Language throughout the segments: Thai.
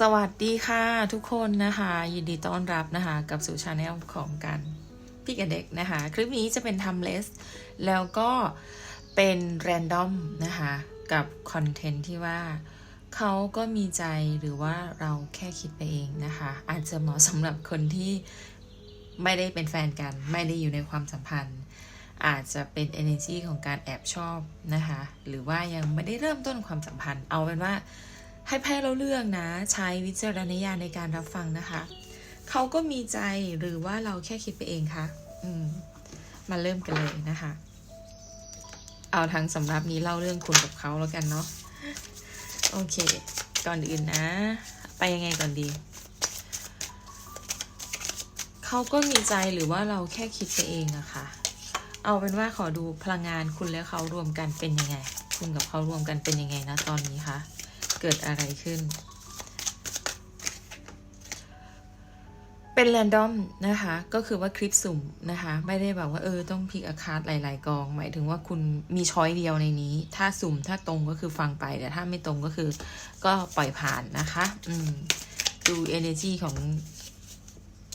สวัสดีค่ะทุกคนนะคะ ยินดีต้อนรับนะคะ กับสู่ชาแนลของกันพี่กับเด็กนะคะ คลิปนี้จะเป็นทำเลส แล้วก็เป็นแรนดอมนะคะ กับคอนเทนต์ที่ว่าเขาก็มีใจหรือว่าเราแค่คิดไปเองนะคะ อาจจะเหมาะสำหรับคนที่ไม่ได้เป็นแฟนกัน ไม่ได้อยู่ในความสัมพันธ์ อาจจะเป็น energy ของการแอบชอบนะคะ หรือว่ายังไม่ได้เริ่มต้นความสัมพันธ์ เอาเป็นว่า ให้ไพ่เราเลือกนะ ใช้วิจารณญาณในการรับฟังนะคะ เขาก็มีใจหรือว่าเราแค่คิดไปเองคะอืมมาเริ่มกันเลยนะคะ เอาทั้งสำหรับนี้เล่าเรื่องคุณกับเขาแล้วกันเนาะโอเค ก่อนอื่นนะ ไปยังไงก่อนดี เขาก็มีใจหรือว่าเราแค่คิดไปเองอะค่ะเอาเป็นว่าขอดูพลังงานคุณและเขารวมกันเป็นยังไง คุณกับเขารวมกันเป็นยังไงนะตอนนี้คะ เกิดอะไรขึ้น เป็นแรนดอมนะคะ ก็คือว่าคลิปสุ่มนะคะ ไม่ได้แบบว่าเออต้องพิกอาคาร์ดหลาย ๆ กอง หมายถึงว่าคุณมีช้อยเดียวในนี้ ถ้าสุ่มถ้าตรงก็คือฟังไป แต่ถ้าไม่ตรงก็คือ ก็ปล่อยผ่านนะคะ อืม ดู energy ของ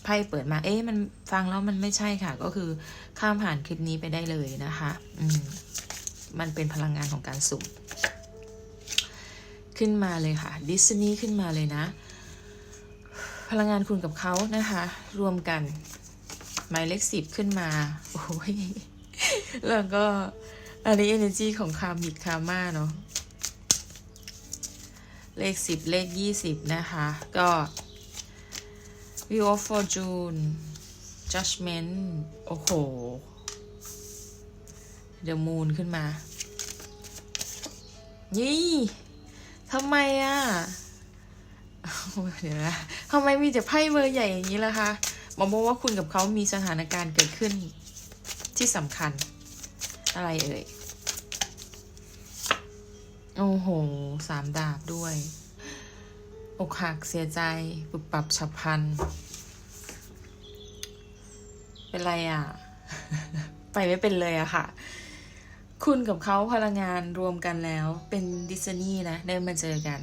ไพ่เปิดมา เอ๊ะ มันฟังแล้วมันไม่ใช่ค่ะ ก็คือข้ามผ่านคลิปนี้ไปได้เลยนะคะ อืม มันเป็นพลังงานของการสุ่ม ขึ้นมาเลยค่ะดิสนีย์ขึ้นมาเลยนะ พลังงานคุณกับเขานะคะ รวมกันหมายเลขสิบขึ้นมา โอ้ย แล้วก็อันนี้ energy ของคามิกคาม่าเนาะเลขสิบเลขยี่สิบนะคะ ก็ View of Fortune Judgment โอ้โห The Moon ขึ้นมายี่ ทำไมอะเดี๋ยวนะทำไมมีแต่ไพ่เบอร์ใหญ่อย่างนี้ล่ะคะหมอบอกว่าคุณกับเขามีสถานการณ์เกิดขึ้นที่สำคัญ อะไรเอ่ย โอ้โห สามดาบด้วย อกหักเสียใจปุบปรับฉับพลัน เป็นไรอะ ไปไม่เป็นเลยอะค่ะ คุณกับเขาพลังงานรวมกันแล้วเป็นดิสนีย์นะได้มาเจอกัน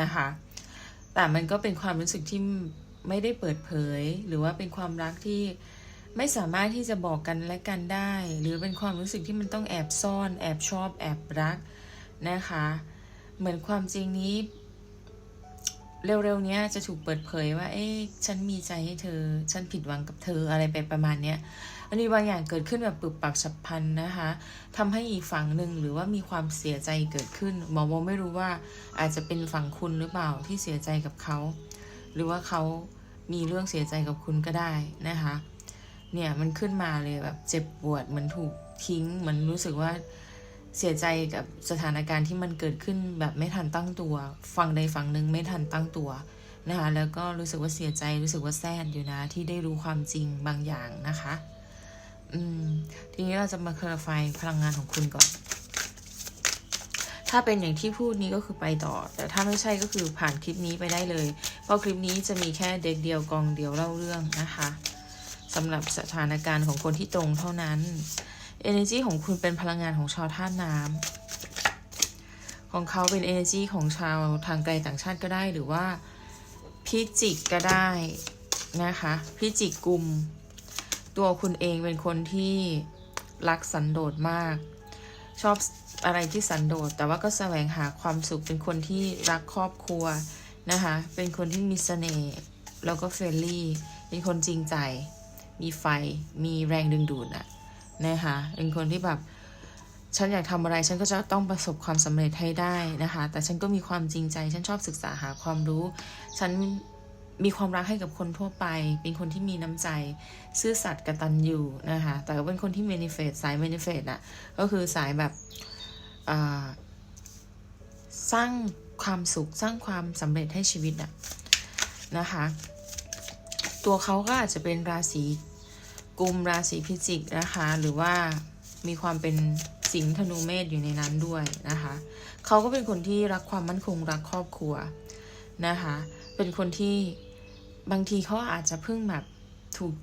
นะคะ แต่มันก็เป็นความรู้สึกที่ไม่ได้เปิดเผย หรือว่าเป็นความรักที่ไม่สามารถที่จะบอกกันและกันได้ หรือเป็นความรู้สึกที่มันต้องแอบซ่อน แอบชอบ แอบรักนะคะ เหมือนความจริงนี้ เร็วๆเนี้ยจะถูกเปิดเผยว่า เอ๊ะฉันมีใจให้เธอ ฉันผิดหวังกับเธออะไรไปประมาณเนี้ย อันนี้บางอย่างเกิดขึ้นแบบปึบปับฉับพลันนะคะทำให้อีกฝั่งหนึ่งหรือว่ามีความเสียใจเกิดขึ้นหมอโมไม่รู้ว่าอาจจะเป็นฝั่งคุณหรือเปล่าที่เสียใจกับเขา หรือว่าเขามีเรื่องเสียใจกับคุณก็ได้นะคะเนี่ยมันขึ้นมาเลยแบบเจ็บปวดเหมือนถูกทิ้งเหมือนรู้สึกว่าเสียใจกับสถานการณ์ที่มันเกิดขึ้นแบบไม่ทันตั้งตัว ฝั่งใดฝั่งหนึ่งไม่ทันตั้งตัวนะคะแล้วก็รู้สึกว่าเสียใจรู้สึกว่าแซดอยู่นะที่ได้รู้ความจริงบางอย่างนะคะ อืม ทีนี้เราจะมาเคลร์ไฟพลังงานของคุณก่อน ถ้าเป็นอย่างที่พูดนี้ก็คือไปต่อ แต่ถ้าไม่ใช่ก็คือผ่านคลิปนี้ไปได้เลย เพราะคลิปนี้จะมีแค่เด็กเดียวกองเดียวเล่าเรื่องนะคะสำหรับสถานการณ์ของคนที่ตรงเท่านั้น energy ของคุณเป็นพลังงานของชาวธาตุน้ำของเขาเป็น energy ของชาวทางไกลต่างชาติก็ได้หรือว่าพิจิกก็ได้นะคะ พิจิกกลุ่ม ตัวคุณเองเป็นคนที่รักสันโดษมาก ชอบอะไรที่สันโดษแต่ว่าก็แสวงหาความสุขเป็นคนที่รักครอบครัวนะคะเป็นคนที่มีเสน่ห์แล้วก็เฟรนลี่ เป็นคนจริงใจ มีไฟมีแรงดึงดูดอะนะคะเป็นคนที่แบบฉันอยากทำอะไรฉันก็จะต้องประสบความสำเร็จให้ได้นะคะ แต่ฉันก็มีความจริงใจ ฉันชอบศึกษาหาความรู้ ฉัน มีความรักให้กับคนทั่วไป เป็นคนที่มีน้ำใจ ซื่อสัตย์กตัญญูนะคะ แต่ก็เป็นคนที่เมนิเฟสสายเมนิเฟสอะก็คือสายแบบสร้างความสุขสร้างความสำเร็จให้ชีวิตอะนะคะ ตัวเขาก็อาจจะเป็นราศีกุมราศีพิจิกนะคะ หรือว่ามีความเป็นสิงห์ธนูเมษอยู่ในนั้นด้วยนะคะ เขาก็เป็นคนที่รักความมั่นคงรักครอบครัวนะคะ เป็นคนที่ บางทีเขาอาจจะเพิ่งแบบถูก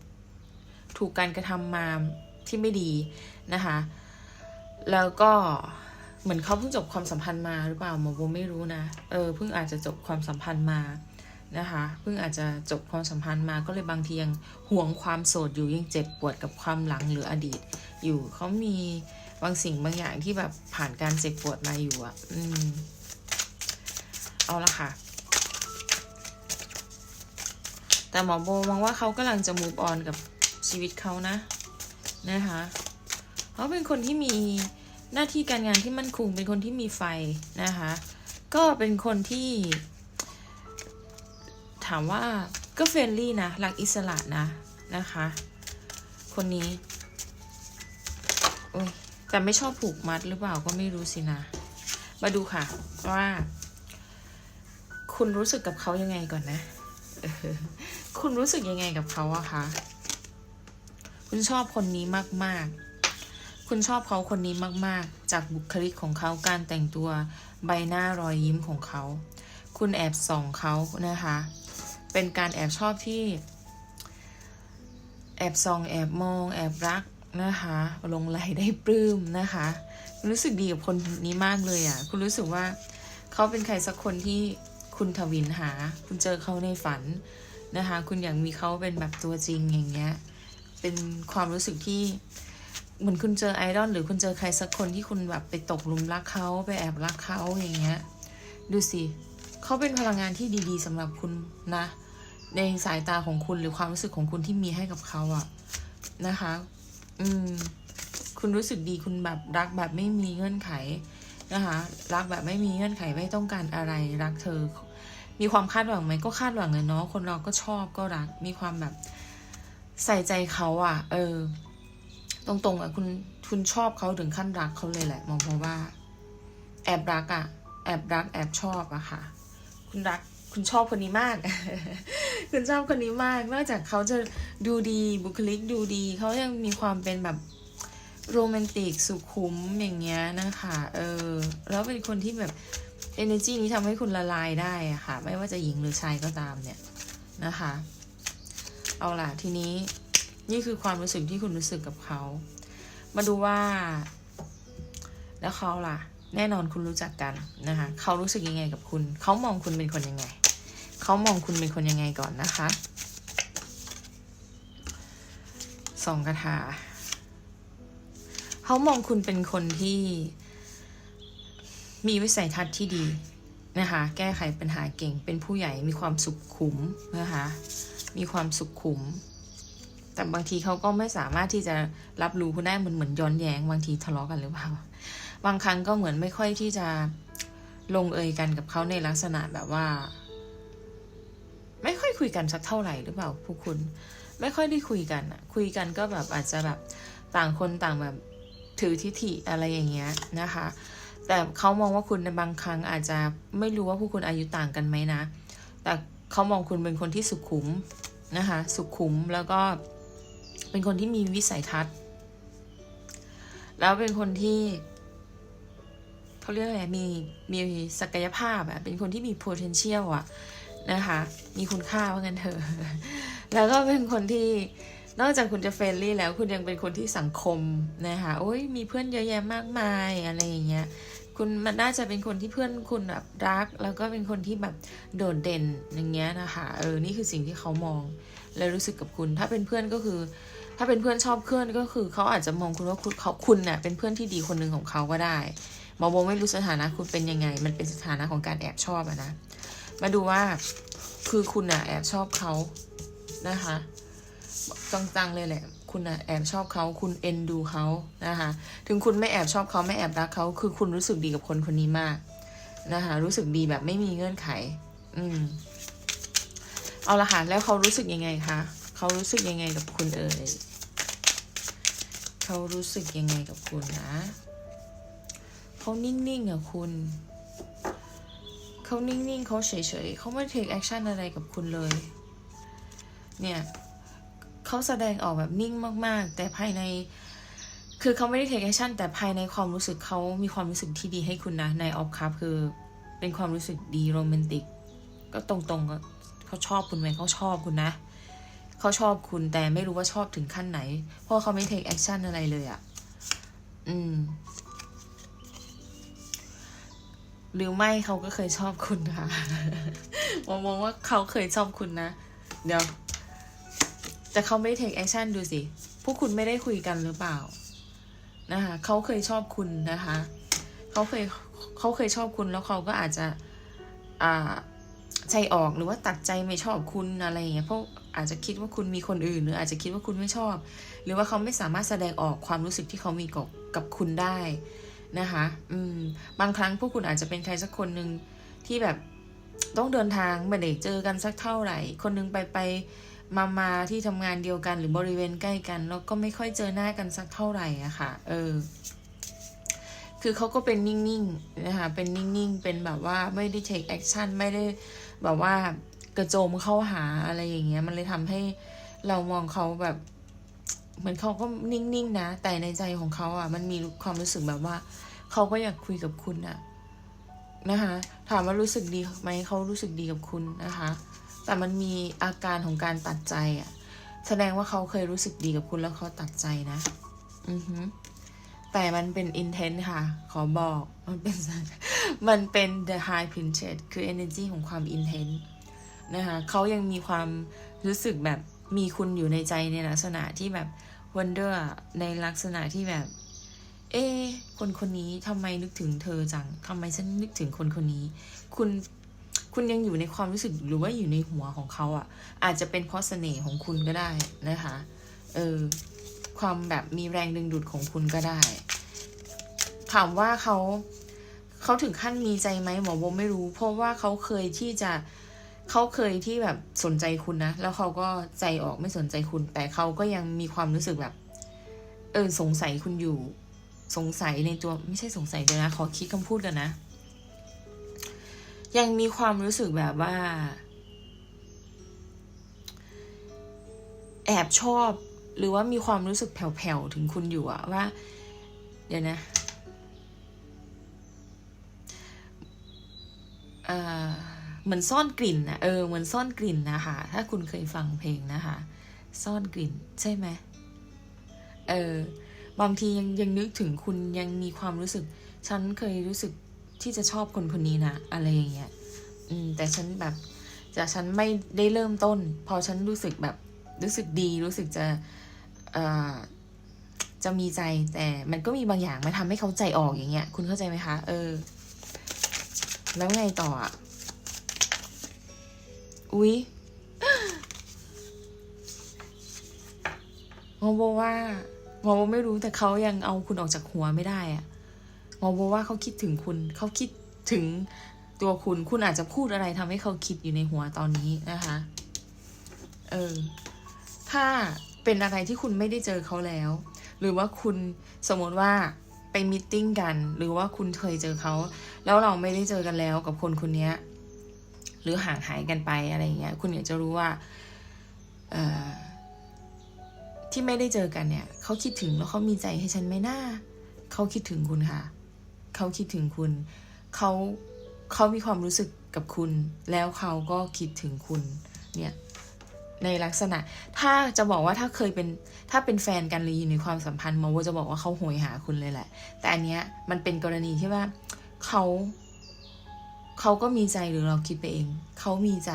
ถูกการกระทำมาที่ไม่ดีนะคะ แล้วก็เหมือนเขาเพิ่งจบความสัมพันธ์มาหรือเปล่าหมอโบไม่รู้นะ เออเพิ่งอาจจะจบความสัมพันธ์มานะคะ เพิ่งอาจจะจบความสัมพันธ์มาก็เลยบางทียังห่วงความโสดอยู่ยังเจ็บปวดกับความหลังหรืออดีต อยู่เขามีบางสิ่งบางอย่างที่แบบผ่านการเจ็บปวดมาอยู่อะ่ะ อืม เอาละค่ะ แต่หมอโบมองว่าเขากำลังจะ move on กับชีวิตเขานะนะคะเขาเป็นคนที่มีหน้าที่การงานที่มั่นคงเป็นคนที่มีไฟนะคะก็เป็นคนที่ถามว่าก็เฟรนลี่นะรักอิสระนะนะคะ คนนี้โอ้ยแต่ไม่ชอบผูกมัดหรือเปล่าก็ไม่รู้สินะ มาดูค่ะว่า คุณรู้สึกกับเขายังไงก่อนนะ คุณรู้สึกยังไงกับเขาอะคะ คุณชอบคนนี้มากๆ คุณชอบเขาคนนี้มากๆ จากบุคลิกของเขาการแต่งตัวใบหน้ารอยยิ้มของเขา คุณแอบส่องเขานะคะ เป็นการแอบชอบที่ แอบส่องแอบมอง แอบรักนะคะลงไหลได้ปลื้มนะคะรู้สึกดีกับคนนี้มากเลยอะ่ะ คุณรู้สึกว่าเขาเป็นใครสักคนที่คุณทวินหา คุณเจอเขาในฝัน นะคะ คุณอยากมีเขาเป็นแบบตัวจริงอย่างเงี้ย เป็นความรู้สึกที่เหมือนคุณเจอไอดอลหรือคุณเจอใครสักคนที่คุณแบบไปตกหลุมรักเขาไปแอบรักเขาอย่างเงี้ย ดูสิเขาเป็นพลังงานที่ดีๆสำหรับคุณนะ ในสายตาของคุณหรือความรู้สึกของคุณที่มีให้กับเขาอะนะคะ อืม คุณรู้สึกดีคุณแบบรักแบบไม่มีเงื่อนไขนะคะ รักแบบไม่มีเงื่อนไขไม่ต้องการอะไรรักเธอ มีความคาดหวังไหมก็คาดหวังเลยเนาะคนเราก็ชอบก็รัก มีความแบบใส่ใจเขาอะเออ ตรงๆอะคุณคุณชอบเขาถึงขั้นรักเขาเลยแหละ มองเพราะว่า แอบรักอะแอบรัก แอบชอบอะค่ะ คุณรักคุณชอบคนนี้มาก คุณชอบคนนี้มาก นอกจากเขาจะดูดีบุคลิกดูดี เขายังมีความเป็นแบบโรแมนติกสุขุมอย่างเงี้ยนะคะ เออ แล้วเป็นคนที่แบบ energy นี้ทำให้คุณละลายได้อะค่ะ ไม่ว่าจะหญิงหรือชายก็ตามเนี่ยนะคะ เอาล่ะทีนี้นี่คือความรู้สึกที่คุณรู้สึกกับเขา มาดูว่า แล้วเขาล่ะ แน่นอนคุณรู้จักกันนะคะเขารู้สึกยังไงกับคุณ เขามองคุณเป็นคนยังไง เขามองคุณเป็นคนยังไงก่อนนะคะสองคาถาเขามองคุณเป็นคนที่ มีวิสัยทัศน์ที่ดีนะคะ แก้ไขปัญหาเก่ง เป็นผู้ใหญ่มีความสุขขุมนะคะ มีความสุขขุม แต่บางทีเขาก็ไม่สามารถที่จะรับรู้คุณได้เหมือนเหมือนย้อนแย้ง บางทีทะเลาะกันหรือเปล่า บางครั้งก็เหมือนไม่ค่อยที่จะลงเอยกันกับเขาในลักษณะแบบว่า ไม่ค่อยคุยกันสักเท่าไหร่หรือเปล่าพวกคุณ ไม่ค่อยได้คุยกันอะคุยกันก็แบบอาจจะแบบต่างคนต่างแบบถือทิฐิอะไรอย่างเงี้ยนะคะ แต่เขามองว่าคุณในบางครั้งอาจจะไม่รู้ว่าผู้คุณอายุต่างกันไหมนะ แต่เขามองคุณเป็นคนที่สุขุมนะคะ สุขุมแล้วก็เป็นคนที่มีวิสัยทัศน์ แล้วเป็นคนที่เขาเรียกอะไรมีมีศักยภาพอะเป็นคนที่มี potential อะนะคะ มีคุณค่าว่างั้นเถอะ แล้วก็เป็นคนที่นอกจากคุณจะเฟรนลี่แล้วคุณยังเป็นคนที่สังคมนะคะ โอ้ยมีเพื่อนเยอะแยะมากมายอะไรอย่างเงี้ย คุณมันน่าจะเป็นคนที่เพื่อนคุณแบบรัก แล้วก็เป็นคนที่แบบโดดเด่นอย่างเงี้ยนะคะเออนี่คือสิ่งที่เขามอง และรู้สึกกับคุณ ถ้าเป็นเพื่อนก็คือ ถ้าเป็นเพื่อนชอบเพื่อนก็คือเขาอาจจะมองคุณว่าคุณเขาคุณเน่ะเป็นเพื่อนที่ดีคนหนึ่งของเขาก็ได้หมอโบไม่รู้สถานะคุณเป็นยังไง มันเป็นสถานะของการแอบชอบอะนะ มาดูว่าคือคุณอะแอบชอบเขานะคะจังๆเลยแหละ คุณอะแอบชอบเขาคุณเอ็นดูเขานะคะถึงคุณไม่แอบชอบเขาไม่แอบรักเขาคือคุณรู้สึกดีกับคนคนนี้มากนะคะรู้สึกดีแบบไม่มีเงื่อนไข อืมเอาละค่ะแล้วเขารู้สึกยังไงคะเขารู้สึกยังไงกับคุณเอ่ยเขารู้สึกยังไงกับคุณนะเขานิ่งๆอะคุณเขานิ่งๆเขาเฉยๆเขาไม่เทคแอคชั่นอะไรกับคุณเลย เนี่ย เขาแสดงออกแบบนิ่งมาก ๆ แต่ภายใน คือเขาไม่ได้เทคแอคชั่นแต่ภายในความรู้สึกเขามีความรู้สึกที่ดีให้คุณนะในออฟคัพคือเป็นความรู้สึกดีโรแมนติก ก็ตรงๆเขาชอบคุณไหมเขาชอบคุณนะเขาชอบคุณแต่ไม่รู้ว่าชอบถึงขั้นไหน เพราะเขาไม่เทคแอคชั่นอะไรเลยอะ่ะ อืม หรือไม่เขาก็เคยชอบคุณค่ะมองว่าเขาเคยชอบคุณนะ เดี๋ยว แต่เขาไม่ take action ดูสิ พวกคุณไม่ได้คุยกันหรือเปล่า นะคะเขาเคยชอบคุณนะคะ เขาเคยเขาเคยชอบคุณแล้วเขาก็อาจจะอ่าใจออกหรือว่าตัดใจไม่ชอบคุณอะไรอย่างเงี้ยเพราะอาจจะคิดว่าคุณมีคนอื่น หรืออาจจะคิดว่าคุณไม่ชอบ หรือว่าเขาไม่สามารถแสดงออกความรู้สึกที่เขามีกับกับคุณได้นะคะ อืม บางครั้งพวกคุณอาจจะเป็นใครสักคนหนึ่งที่แบบต้องเดินทางไม่ได้เจอกันสักเท่าไหร่ คนหนึงไปไป มามาที่ทำงานเดียวกันหรือบริเวณใกล้กัน แล้วก็ไม่ค่อยเจอหน้ากันสักเท่าไหร่อะค่ะ เออ คือเขาก็เป็นนิ่งๆนะคะเป็นนิ่งๆ เป็นแบบว่าไม่ได้ take action ไม่ได้แบบว่ากระโจมเข้าหาอะไรอย่างเงี้ย มันเลยทำให้เรามองเขาแบบเหมือนเขาก็นิ่งๆนะ แต่ในใจของเขาอะ มันมีความรู้สึกแบบว่า เขาก็อยากคุยกับคุณอะนะคะถามว่ารู้สึกดีไหมเขารู้สึกดีกับคุณนะคะ แต่มันมีอาการของการตัดใจอะแสดงว่าเขาเคยรู้สึกดีกับคุณแล้วเขาตัดใจนะ อือฮึแต่มันเป็น intent ค่ะ ขอบอก มันเป็น มันเป็น the high princess คือ energy ของความ intent นะคะ เขายังมีความรู้สึกแบบมีคุณอยู่ในใจในลักษณะที่แบบ wonder ในลักษณะที่แบบ เอ๊คนคนนี้ทำไมนึกถึงเธอจังทำไมฉันนึกถึงคนคนนี้ คุณ คุณยังอยู่ในความรู้สึกหรือว่าอยู่ในหัวของเขาอะ อาจจะเป็นเพราะเสน่ห์ของคุณก็ได้นะคะเออความแบบมีแรงดึงดูดของคุณก็ได้ ถามว่าเขาเขาถึงขั้นมีใจไหมหมอโบไม่รู้ เพราะว่าเขาเคยที่จะเขาเคยที่แบบสนใจคุณนะ แล้วเขาก็ใจออกไม่สนใจคุณ แต่เขาก็ยังมีความรู้สึกแบบ เออสงสัยคุณอยู่ สงสัยในตัวไม่ใช่สงสัยเดี๋ยนะขอคิดคำพูดกันนะ ยังมีความรู้สึกแบบว่า แอบชอบ หรือว่ามีความรู้สึกแผ่วๆถึงคุณอยู่อะว่า เดี๋ยวนะเหมือนซ่อนกลิ่นนะเออเหมือนซ่อนกลิ่นนะคะ ถ้าคุณเคยฟังเพลงนะคะ ซ่อนกลิ่นใช่ไหมเออบางทียังยังนึกถึงคุณยังมีความรู้สึก ฉันเคยรู้สึก ที่จะชอบคนคนนี้นะอะไรอย่างเงี้ยอืมแต่ฉันแบบจะฉันไม่ได้เริ่มต้น พอฉันรู้สึกแบบรู้สึกดีรู้สึกจะเอ่อจะมีใจแต่มันก็มีบางอย่างมาทำให้เขาใจออกอย่างเงี้ย คุณเข้าใจไหมคะ เออ แล้วไงต่ออะอุ๊ยงอโบว่างอโบไม่รู้แต่เขายังเอาคุณออกจากหัวไม่ได้อะ งอโบว่าเขาคิดถึงคุณ เขาคิดถึงตัวคุณ คุณอาจจะพูดอะไรทำให้เขาคิดอยู่ในหัวตอนนี้นะคะ เออ ถ้าเป็นอะไรที่คุณไม่ได้เจอเขาแล้ว หรือว่าคุณสมมติว่าไปมิทติ้งกัน หรือว่าคุณเคยเจอเขา แล้วเราไม่ได้เจอกันแล้วกับคนคนเนี้ยหรือห่างหายกันไปอะไรเงี้ย คุณอยากจะรู้ว่าเอ่อที่ไม่ได้เจอกันเนี่ย เขาคิดถึงแล้วเขามีใจให้ฉันไหมหน่าเขาคิดถึงคุณค่ะ เขาคิดถึงคุณเขาเขามีความรู้สึกกับคุณ แล้วเขาก็คิดถึงคุณเนี่ยในลักษณะ ถ้าจะบอกว่าถ้าเคยเป็นถ้าเป็นแฟนกันหรืออยู่ในความสัมพันธ์มาว่าจะบอกว่าเขาโหยหาคุณเลยแหละ แต่อันเนี้ยมันเป็นกรณีที่ว่าเขาเขาก็มีใจหรือเราคิดไปเอง เขามีใจ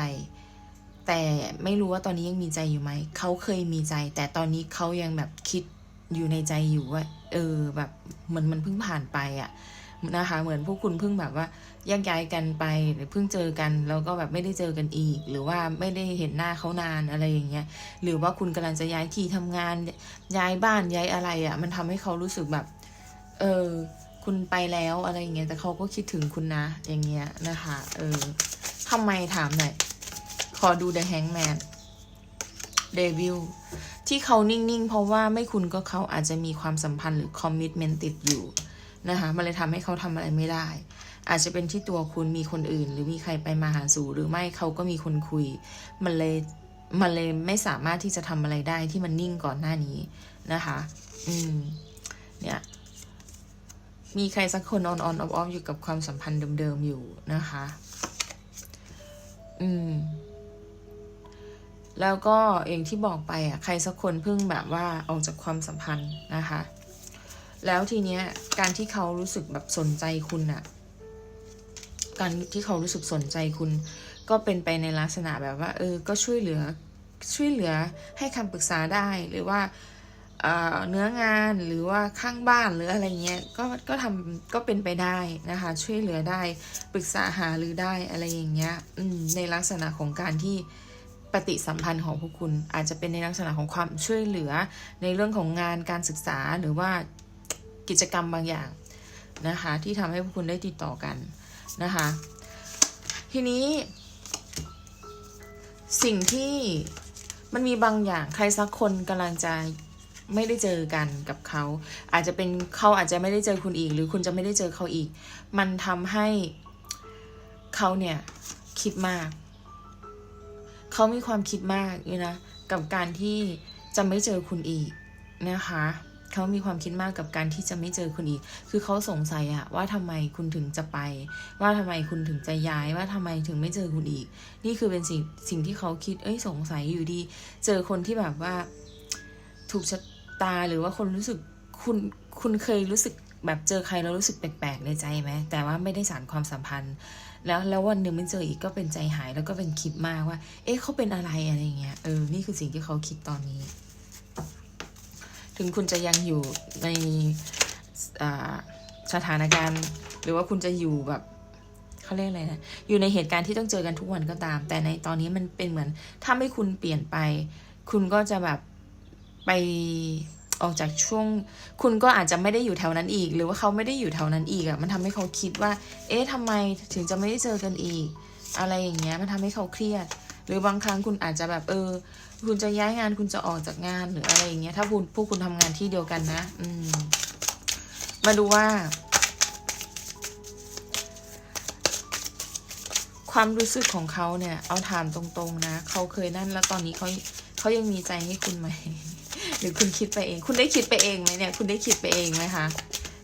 แต่ไม่รู้ว่าตอนนี้ยังมีใจอยู่ไหม เขาเคยมีใจ แต่ตอนนี้เขายังแบบคิดอยู่ในใจอยู่ว่า เออแบบเหมือนมันเพิ่งผ่านไปอะ นะคะ เหมือนพวกคุณเพิ่งแบบว่าแยกย้ายกันไปหรือเพิ่งเจอกันแล้วก็แบบไม่ได้เจอกันอีก หรือว่าไม่ได้เห็นหน้าเขานานอะไรอย่างเงี้ยหรือว่าคุณกำลังจะย้ายที่ทำงานย้ายบ้านย้ายอะไรอะ่ะ มันทำให้เขารู้สึกแบบ เออคุณไปแล้วอะไรอย่างเงี้ยแต่เขาก็คิดถึงคุณนะ อย่างเงี้ยนะคะ เออทำไมถามหน่อยขอดู The Hangman เดวิลที่เขานิ่ง ๆ เพราะว่าไม่คุณก็เขาอาจจะมีความสัมพันธ์หรือคอมมิชเมนต์ติดอยู่ นะคะมันเลยทำให้เขาทำอะไรไม่ได้ อาจจะเป็นที่ตัวคุณมีคนอื่น หรือมีใครไปมาหาสู่หรือไม่เขาก็มีคนคุย มันเลยมันเลยไม่สามารถที่จะทำอะไรได้ที่มันนิ่งก่อนหน้านี้นะคะ อืม เนี่ย มีใครสักคนออนออนออฟออฟอยู่กับความสัมพันธ์เดิมๆอยู่นะคะ อืม แล้วก็อย่างที่บอกไปอะ ใครสักคนเพิ่งแบบว่าออกจากความสัมพันธ์นะคะ แล้วทีเนี้ยการที่เขารู้สึกแบบสนใจคุณอะการที่เขารู้สึกสนใจคุณ ก็เป็นไปในลักษณะแบบว่า เออ ก็ช่วยเหลือช่วยเหลือให้คำปรึกษาได้หรือว่าเเนื้องานหรือว่าข้างบ้านหรืออะไรเงี้ยก็ก็ทำก็เป็นไปได้นะคะ ช่วยเหลือได้ปรึกษาหาหรือได้อะไรอย่างเงี้ยในลักษณะของการที่ปฏิสัมพันธ์ของพวกคุณอาจจะเป็นในลักษณะของความช่วยเหลือในเรื่องของงานการศึกษาหรือว่า กิจกรรมบางอย่างนะคะ ที่ทำให้พวกคุณได้ติดต่อกันนะคะ ทีนี้ สิ่งที่มันมีบางอย่างใครสักคนกำลังจะไม่ได้เจอกันกับเขา อาจจะเป็นเขาอาจจะไม่ได้เจอคุณอีก หรือคุณจะไม่ได้เจอเขาอีก มันทำให้เขาเนี่ยคิดมาก เขามีความคิดมากอยู่นะกับการที่จะไม่เจอคุณอีกนะคะ เขามีความคิดมากกับการที่จะไม่เจอคุณอีก คือเขาสงสัยอะว่าทำไมคุณถึงจะไป ว่าทำไมคุณถึงจะย้ายว่าทำไมถึงไม่เจอคุณอีก นี่คือเป็นสิ่งสิ่งที่เขาคิด เอ้ยสงสัยอยู่ดี เจอคนที่แบบว่า ถูกชะตาหรือว่าคนรู้สึกคุณคุณเคยรู้สึกแบบเจอใครแล้วรู้สึกแปลกๆในใจไหมแต่ว่าไม่ได้สารความสัมพันธ์ แล้วแล้ววันหนึ่งไม่เจออีกก็เป็นใจหายแล้วก็เป็นคิดมากว่า เอ๊ะเขาเป็นอะไรอะไรเงี้ยเออนี่คือสิ่งที่เขาคิดตอนนี้ ถึงคุณจะยังอยู่ในสถานการณ์ หรือว่าคุณจะอยู่แบบเขาเรียกอะไรนะ อยู่ในเหตุการณ์ที่ต้องเจอกันทุกวันก็ตาม แต่ในตอนนี้มันเป็นเหมือน ถ้าไม่คุณเปลี่ยนไป คุณก็จะแบบไปออกจากช่วง คุณก็อาจจะไม่ได้อยู่แถวนั้นอีก หรือว่าเขาไม่ได้อยู่แถวนั้นอีกอะ่ะ มันทำให้เขาคิดว่า เอ๊ะทำไมถึงจะไม่ได้เจอกันอีก อะไรอย่างเงี้ย มันทำให้เขาเครียด หรือบางครั้งคุณอาจจะแบบเออ คุณจะย้ายงานคุณจะออกจากงานหรืออะไรอย่างเงี้ย ถ้าคุณพวกคุณทำงานที่เดียวกันนะ อืม มาดูว่า ความรู้สึกของเขาเนี่ย เอาถามตรงๆ นะเขาเคยนั่นแล้วตอนนี้เขาเขายังมีใจให้คุณไหมหรือคุณคิดไปเอง คุณได้คิดไปเองไหมเนี่ย คุณได้คิดไปเองไหมคะ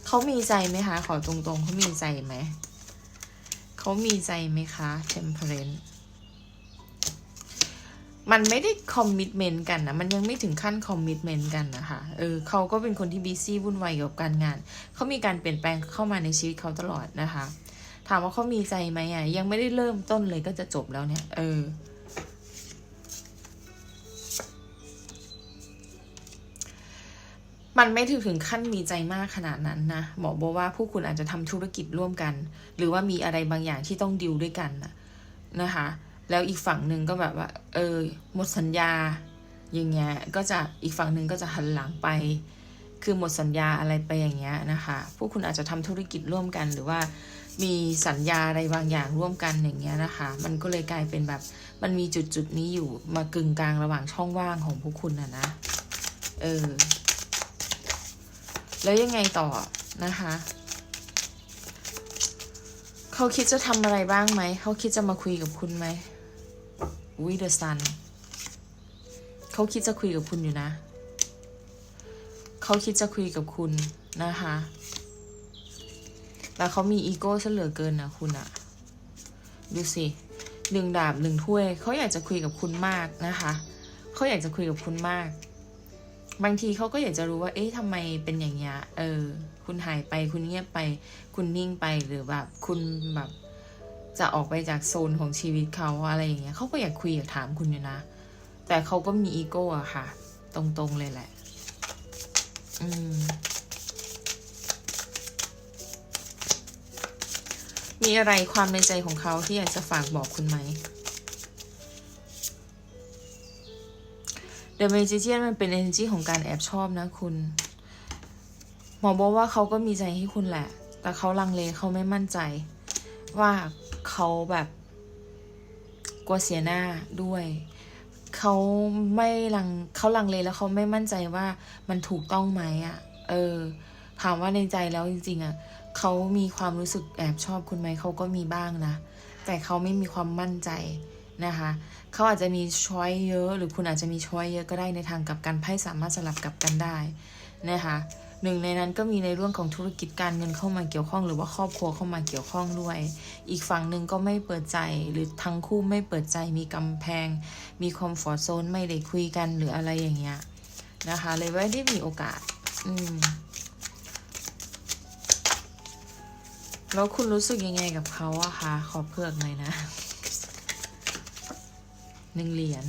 เขามีใจไหมคะ ขอตรงๆเขามีใจไหมเขามีใจไหมคะ temperance มันไม่ได้คอมมิชเมนต์กันนะ มันยังไม่ถึงขั้นคอมมิชเมนต์กันนะคะ เออเขาก็เป็นคนที่บีซี่วุ่นวายกับการงาน เขามีการเปลี่ยนแปลงเข้ามาในชีวิตเขาตลอดนะคะ ถามว่าเขามีใจไหมอะ ยังไม่ได้เริ่มต้นเลยก็จะจบแล้วเนี่ย เออ มันไม่ถึงถึงขั้นมีใจมากขนาดนั้นนะ หมอบอกว่าผู้คุณอาจจะทำธุรกิจร่วมกัน หรือว่ามีอะไรบางอย่างที่ต้องดิวด้วยกันนะนะคะ แล้วอีกฝั่งหนึ่งก็แบบว่า เออหมดสัญญา อย่างเงี้ยก็จะอีกฝั่งหนึ่งก็จะหันหลังไป คือหมดสัญญาอะไรไปอย่างเงี้ยนะคะพวกคุณอาจจะทำธุรกิจร่วมกันหรือว่ามีสัญญาอะไรบางอย่างร่วมกันอย่างเงี้ยนะคะ มันก็เลยกลายเป็นแบบมันมีจุดจุดนี้อยู่มากึ่งกลางระหว่างช่องว่างของพวกคุณนะนะ เออ แล้วยังไงต่อนะคะ เขาคิดจะทำอะไรบ้างไหม เขาคิดจะมาคุยกับคุณไหม วิเดอร์ซันเขาคิดจะคุยกับคุณอยู่นะ เขาคิดจะคุยกับคุณนะคะแต่เขามีอีโก้ซะเหลือเกินนะคุณอะดูสิหนึ่งดาบหนึ่งถ้วย เขาอยากจะคุยกับคุณมากนะคะ เขาอยากจะคุยกับคุณมาก บางทีเขาก็อยากจะรู้ว่า เอ๊ะทำไมเป็นอย่างเงี้ย เออ คุณหายไป คุณเงียบไป คุณนิ่งไป หรือแบบ คุณแบบ จะออกไปจากโซนของชีวิตเขาอะไรอย่างเงี้ยเขาก็อยากคุยอยากถามคุณอยู่นะ แต่เขาก็มีอีโก้อะค่ะ ตรงๆเลยแหละ อืม มีอะไรความในใจของเขาที่อยากจะฝากบอกคุณไหม The Magician มันเป็น energy ของการแอบชอบนะคุณหมอบอกว่าเขาก็มีใจให้คุณแหละ แต่เขาลังเลเขาไม่มั่นใจ ว่า เขาแบบกลัวเสียหน้าด้วยเขาไม่ลังเขาลังเลแล้วเขาไม่มั่นใจว่ามันถูกต้องไหมอะ่ะ เออ ถามว่าในใจแล้วจริง ๆอะ่ะเขามีความรู้สึกแอบชอบคุณไหมเขาก็มีบ้างนะ แต่เขาไม่มีความมั่นใจนะคะเขาอาจจะมีช้อยเยอะ หรือคุณอาจจะมีช้อยเยอะก็ได้ในทางกับกันไพ่สามารถสลับกับกันได้นะคะ หนึ่งในนั้นก็มีในเรื่องของธุรกิจการเงินเข้ามาเกี่ยวข้อง หรือว่าครอบครัวเข้ามาเกี่ยวข้องด้วย อีกฝั่งหนึ่งก็ไม่เปิดใจหรือทั้งคู่ไม่เปิดใจมีกำแพง มีคอมฟอร์ทโซนไม่ได้คุยกันหรืออะไรอย่างเงี้ยนะคะ เลยไม่ได้มีโอกาส อืมแล้วคุณรู้สึกยังไงกับเขาอะคะขอเพือกหน่อยนะหนึ่งเหรียญ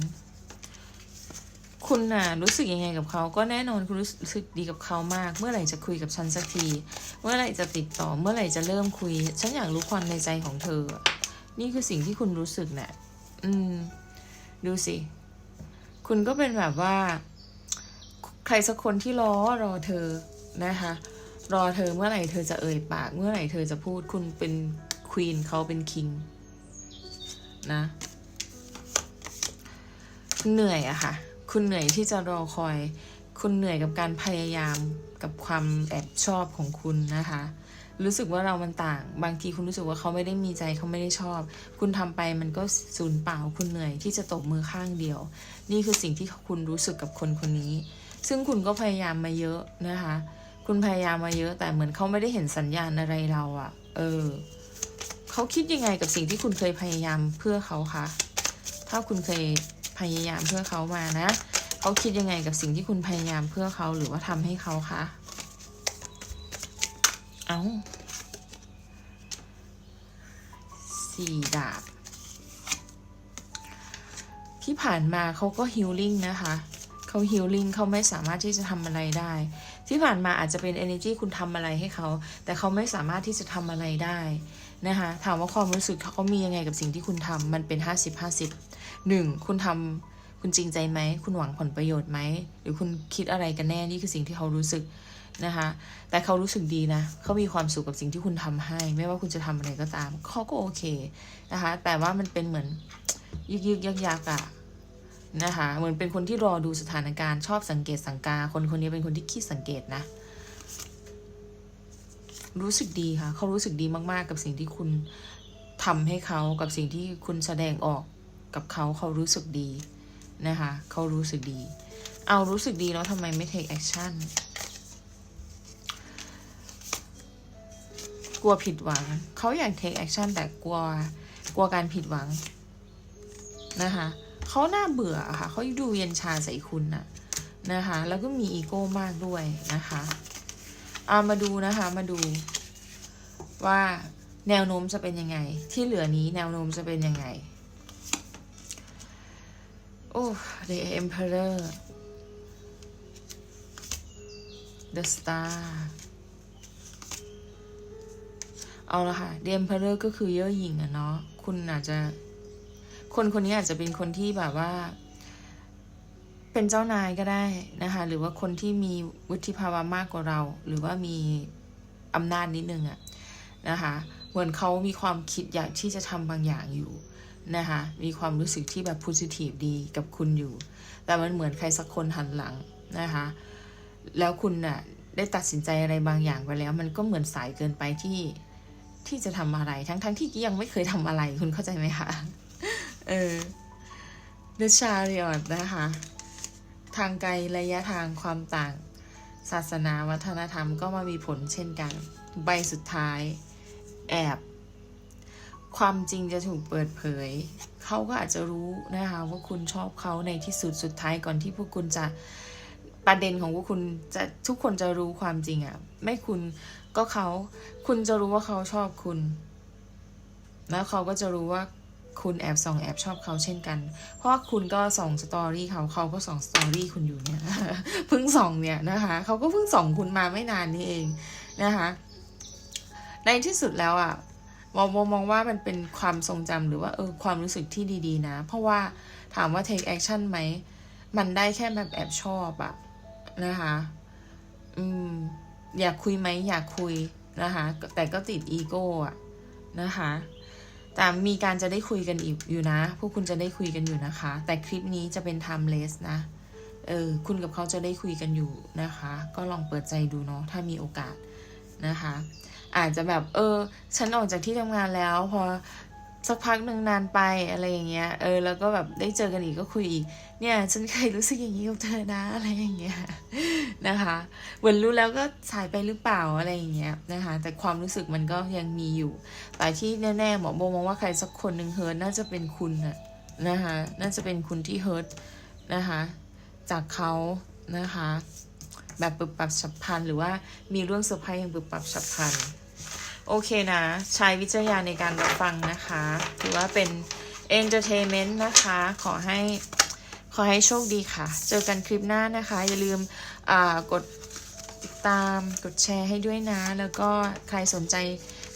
คุณน่ะรู้สึกยังไงกับเขาก็แน่นอนคุณรู้สึกดีกับเขามาก เมื่อไหร่จะคุยกับฉันสักที เมื่อไหร่จะติดต่อ เมื่อไหร่จะเริ่มคุย ฉันอยากรู้ความในใจของเธอ นี่คือสิ่งที่คุณรู้สึกเนะ่ยอืม ดูสิ คุณก็เป็นแบบว่า ใครสักคนที่รอรอเธอนะคะ รอเธอเมื่อไหร่เธอจะเอ่ยปาก เมื่อไหร่เธอจะพูด คุณเป็นควีนเขาเป็นคิงนะ เหนื่อยอะค่ะ คุณเหนื่อยที่จะรอคอย คุณเหนื่อยกับการพยายามกับความแอบชอบของคุณนะคะ รู้สึกว่าเรามันต่าง บางทีคุณรู้สึกว่าเขาไม่ได้มีใจเขาไม่ได้ชอบ คุณทำไปมันก็สูญเปล่าคุณเหนื่อยที่จะตบมือข้างเดียว นี่คือสิ่งที่คุณรู้สึกกับคนคนนี้ ซึ่งคุณก็พยายามมาเยอะนะคะ คุณพยายามมาเยอะ แต่เหมือนเขาไม่ได้เห็นสัญญาณอะไรเราอะเออเขาคิดยังไงกับสิ่งที่คุณเคยพยายามเพื่อเขาคะถ้าคุณเคย พยายามเพื่อเขามานะ เขาคิดยังไงกับสิ่งที่คุณพยายามเพื่อเขาหรือว่าทำให้เขาคะ เอา้าสี่ดาบ ที่ผ่านมาเขาก็ฮิลลิ่งนะคะเขาฮิลลิ่งเขาไม่สามารถที่จะทำอะไรได้ ที่ผ่านมาอาจจะเป็น energy คุณทำอะไรให้เขา แต่เขาไม่สามารถที่จะทำอะไรได้นะคะถามว่าความรู้สึกเขามียังไงกับสิ่งที่คุณทำมันเป็น 50 50 หนึ่งคุณทำคุณจริงใจไหม คุณหวังผลประโยชน์ไหม หรือคุณคิดอะไรกันแน่ นี่คือสิ่งที่เขารู้สึกนะคะ แต่เขารู้สึกดีนะ เขามีความสุขกับสิ่งที่คุณทำให้ ไม่ว่าคุณจะทำอะไรก็ตาม เขาก็โอเคนะคะ แต่ว่ามันเป็นเหมือนยึกยึกยักยักอะนะคะ เหมือนเป็นคนที่รอดูสถานการณ์ ชอบสังเกตสังกา คนคนนี้เป็นคนที่คิดสังเกตนะ รู้สึกดีค่ะ เขารู้สึกดีมาก ๆ กับสิ่งที่คุณทำให้เขา กับสิ่งที่คุณแสดงออก กับเขาเขารู้สึกดีนะคะเขารู้สึกดี เอารู้สึกดีแล้วทำไมไม่ take action กลัวผิดหวัง เขาอยาก take action แต่กลัวกลัวการผิดหวังนะคะเขาน่าเบื่อค่ะเขาดูเย็นชาใส่คุณน่ะนะคะแล้วก็มีอีโก้มากด้วยนะคะเอามาดูนะคะมาดูว่าแนวโน้มจะเป็นยังไง ที่เหลือนี้แนวโน้มจะเป็นยังไง โอ้ The Emperor The Star เอาละค่ะ The Emperor ก็คือเย่อหยิ่งอะเนาะ คุณอาจจะ คนคนนี้อาจจะเป็นคนที่แบบว่า เป็นเจ้านายก็ได้นะคะ หรือว่าคนที่มีวุฒิภาวะมากกว่าเรา หรือว่ามีอำนาจนิดนึงอะนะคะ เหมือนเขามีความคิดอยากที่จะทำบางอย่างอยู่ นะคะมีความรู้สึกที่แบบ positive ดีกับคุณอยู่ แต่มันเหมือนใครสักคนหันหลังนะคะแล้วคุณน่ะได้ตัดสินใจอะไรบางอย่างไปแล้ว มันก็เหมือนสายเกินไปที่ที่จะทำอะไรทั้งๆทที่ยังไม่เคยทำอะไรคุณเข้าใจไหมคะเออ The Chariot นะคะทางไกลระยะทางความต่างศาสนาวัฒนธรรมก็มามีผลเช่นกัน ใบสุดท้าย แอบ ความจริงจะถูกเปิดเผย เขาก็อาจจะรู้นะคะ ว่าคุณชอบเขาในที่สุดสุดท้ายก่อนที่พวกคุณจะประเด็นของพวกคุณจะทุกคนจะรู้ความจริงอะ่ะ ไม่คุณก็เขาคุณจะรู้ว่าเขาชอบคุณ แล้วเขาก็จะรู้ว่าคุณแอบส่องแอบชอบเขาเช่นกัน เพราะว่าคุณก็ส่องสตอรี่เขาเขาก็ส่องสตอรี่คุณอยู่เนี่ยเพิ่งส่องเนี่ยนะคะเขาก็เพิ่งส่องคุณมาไม่นานนี้เองนะคะ ในที่สุดแล้วอะ่ะ มองมองว่ามันเป็นความทรงจำหรือว่าเออความรู้สึกที่ดีๆนะ เพราะว่าถามว่า take action ไหม มันได้แค่แบบแอบชอบอะนะคะ อืม อยากคุยไหม อยากคุยนะคะ แต่ก็ติดอีโก้อะนะคะ แต่มีการจะได้คุยกันอีกอยู่นะ พวกคุณจะได้คุยกันอยู่นะคะ แต่คลิปนี้จะเป็น timeless นะ เออ คุณกับเขาจะได้คุยกันอยู่นะคะ ก็ลองเปิดใจดูเนาะ ถ้ามีโอกาสนะคะ อาจจะแบบ เออ ฉันออกจากที่ทำงานแล้วพอสักพักหนึ่งนานไปอะไรอย่างเงี้ย เออ แล้วก็แบบได้เจอกันอีกก็คุยอีก เนี่ย ฉันเคยรู้สึกอย่างนี้กับเธอนะอะไรอย่างเงี้ยนะคะเหมือนรู้แล้วก็สายไปหรือเปล่าอะไรอย่างเงี้ยนะคะ แต่ความรู้สึกมันก็ยังมีอยู่ แต่ที่แน่ๆหมอโบมองว่าใครสักคนหนึ่งเฮิร์ตน่าจะเป็นคุณนะนะคะ น่าจะเป็นคุณที่เฮิร์ตนะคะ จากเขานะคะ แบบปรับปรับฉับพลันหรือว่ามีเรื่องเซอร์ไพรส์อย่างปรับปรับฉับพลัน โอเคนะ ใช้วิจารณญาณในการรับฟังนะคะ ถือว่าเป็น entertainment นต์นะคะ ขอให้ขอให้โชคดีค่ะ เจอกันคลิปหน้านะคะ อย่าลืมกดติดตามกดแชร์ให้ด้วยนะ แล้วก็ใครสนใจ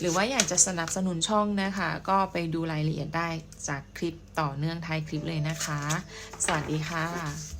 หรือว่าอยากจะสนับสนุนช่องนะคะ ก็ไปดูรายละเอียดได้จากคลิปต่อเนื่องท้ายคลิปเลยนะคะ สวัสดีค่ะ